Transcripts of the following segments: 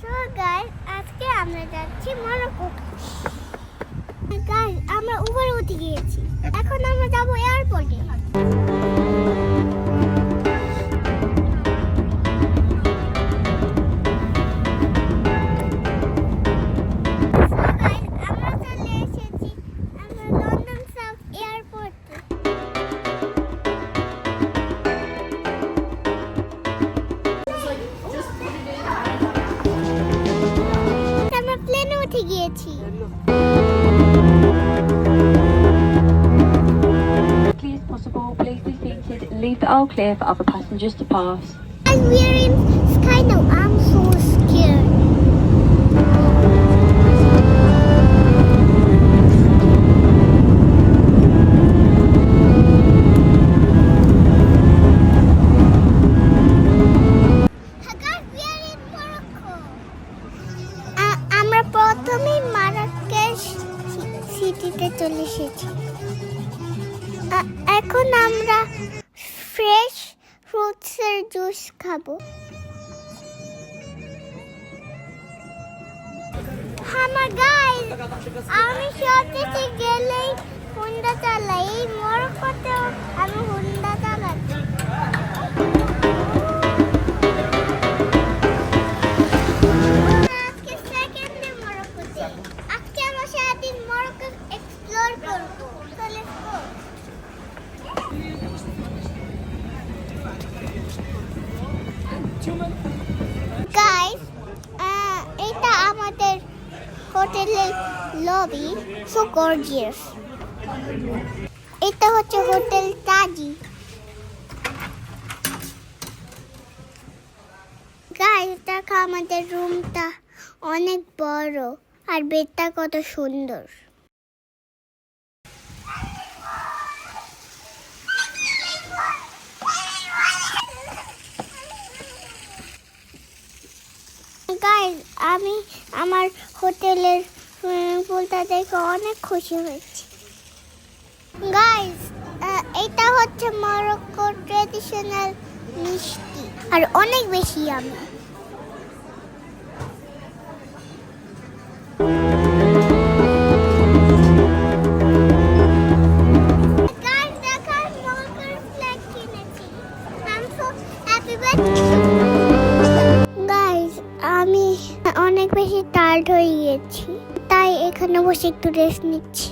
So guys আজকে আমরা যাচ্ছি মরক্কো গাইস আমরা উপরে উঠে গিয়েছি। এখন আমরা যাব এয়ারপোর্টে Leave the aisle clear for other passengers to pass. And we're in sky now. I'm so scared. Guys, we are in Morocco. আ- আমরা প্রথমেই মারাকেশ সিটিতে চলে এসেছি আ- এখন আমরা ফ্রেশ ফ্রুটসের জুস খাব। আমার গাই আমি সবকিছু গেলেই হুন্ডা চালাই এই মরক্কোতেও আমি হুন্ডা চালাচ্ছি। হোটেলের লবি সো গর্জিয়াস এটা হচ্ছে হোটেল তাজি। গাইস দেখো আমাদের রুমটা অনেক বড়, আর বেডটা কত সুন্দর। গাইস আমি আমার হোটেলের পুলটা দেখে অনেক খুশি হয়েছি। গাইজ এটা হচ্ছে মরক্কোর ট্রেডিশনাল মিষ্টি। আর অনেক বেশি আমি। বসে একটু রেস্ট নিচ্ছি।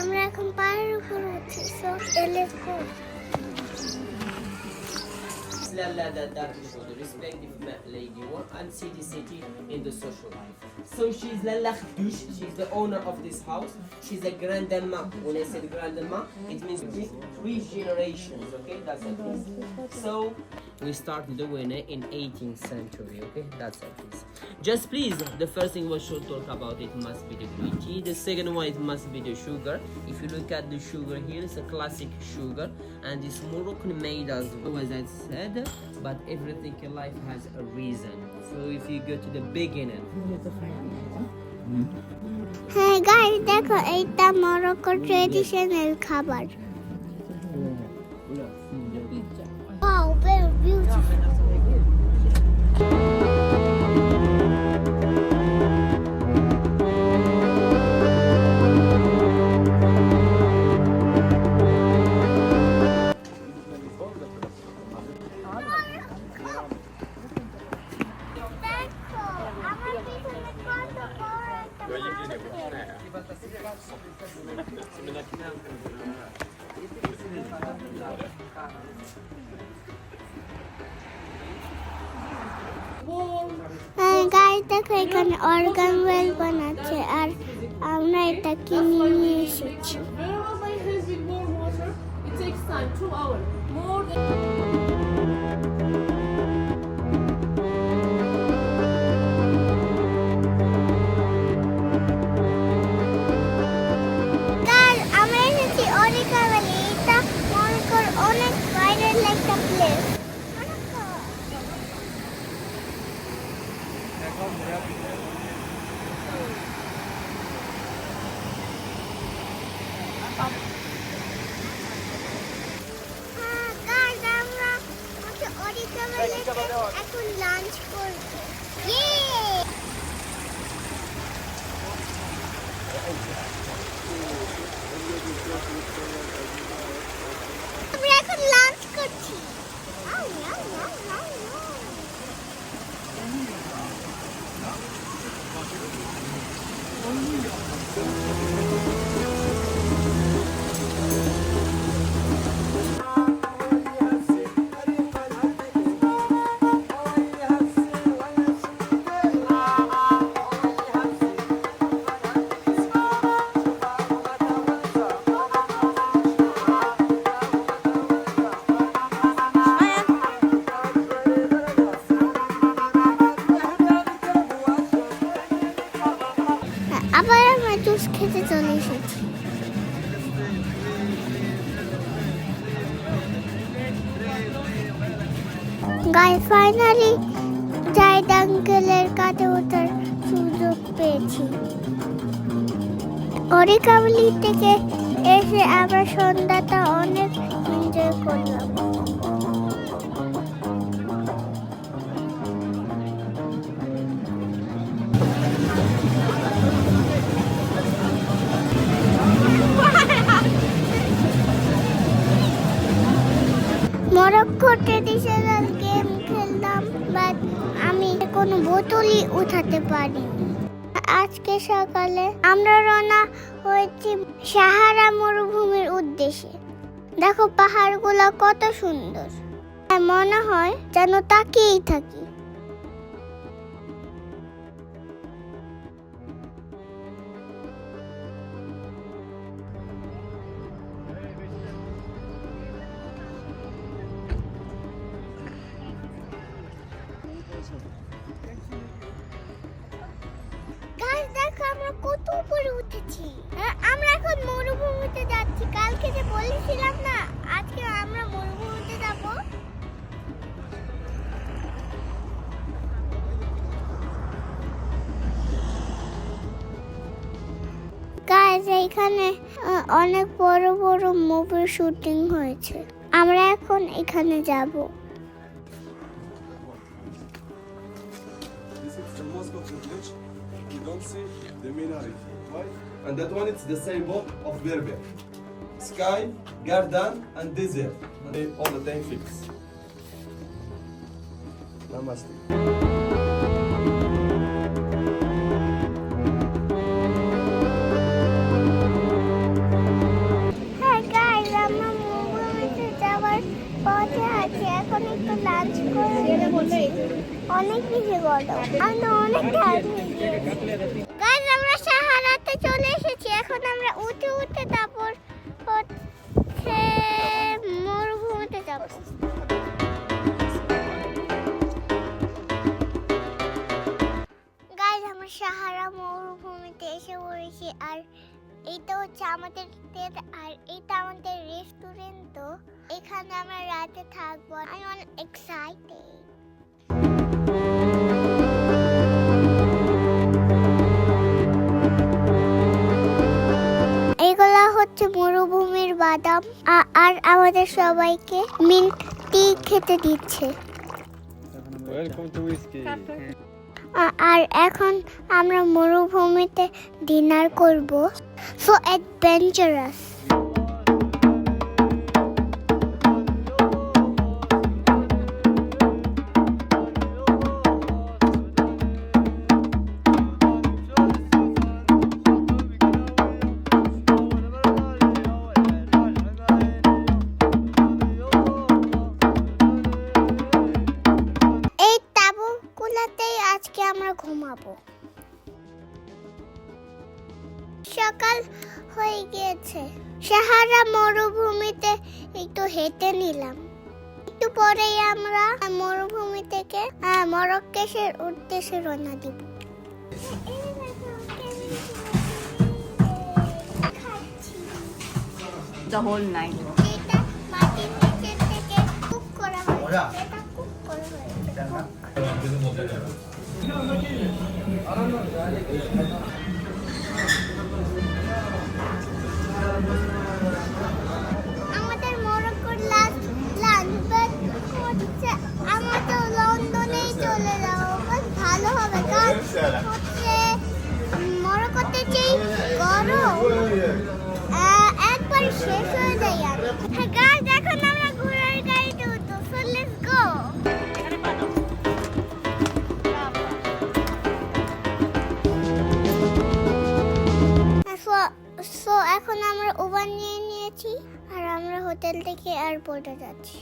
আমরা এখন পাহাড়ের উপর উঠছি so let's la respective lady one, and city city in the social life. So she's la Lakhdish, she's the owner of this house. She's a grandma. When I said grandma, it means three, three generations, okay? That's it. So we started doing it in 18th century, okay? That's it. Just please, the first thing we should talk about it must be the green tea. The second one, it must be the sugar. If you look at the sugar here, it's a classic sugar and it's Moroccan made as well as I said But everything in life has a reason. So if you go to the beginning, হ্যাঁ guys দেখো এইটা Morocco traditional খাবার দেখো এখানে organ well বানাচ্ছে আর আমরা এটা কিনে নিয়ে এসেছি। অরিকা ভ্যালিতে এখন লাঞ্চ করব ইয়ে আমরা এখন লাঞ্চ করছি আউ, আউ, খেতে চলে এসেছি। গাই ফাইনালি জাইদ আঙ্কেলের কাছে ওঠার সুযোগ পেয়েছি। অরিকাবলি থেকে এসে আমরা সন্ধ্যাটা অনেক এনজয় করলাম। মরক্কো ডিজিটাল গেম খেললাম বাট আমি কোনো বোতলই উঠাতে পারি আজকে সকালে আমরা রওনা হয়েছি সাহারা মরুভূমির উদ্দেশ্যে। দেখো পাহাড়গুলো কত সুন্দর। মনে হয় যেন তাকিয়েই থাকি। হ্যাঁ, আমরা এখন মরুভূমিতে যাচ্ছি। কালকে যে বলেছিলাম না আজকে আমরা মরুভূমিতে যাব। গাইজ এখানে অনেক বড় বড় মুভির শুটিং হয়েছে। আমরা এখন এখানে যাব। that one it's the symbol of Berber. Sky, garden, and desert. And they all the time fixed. Namaste. হ্যাঁ গাইজ আমরা মরুভূমিতে যাওয়ার পথে আছি এখন একটু লাঞ্চ করে অনেক বেশি গরম আমি তো অনেক সাহারাতে চলে এসেছি। এখন আমরা উঠে উঠে তারপর হচ্ছে মরুভূমিতে যাব। গাইজ আমরা সাহারা মরুভূমিতে এসে পড়েছি আর এইটা হচ্ছে আমাদের আর এইটা আমাদের রেস্টুরেন্ট তো। এখানে আমরা রাতে থাকব। আমি অনেক এক্সাইটেড হচ্ছে মরুভূমির বাদাম আর আমাদের সবাইকে মিন্ট টি খেতে দিচ্ছে। আর এখন আমরা মরুভূমিতে ডিনার করব। সো অ্যাডভেঞ্চারাস সাহারা মরুভূমিতে একটু হেঁটে নিলাম। একটু পরেই আমরা মরুভূমি থেকে আহ, মরক্কেশের উদ্দেশ্যে রওনা দিব। The whole night. পড়ে যাচ্ছি।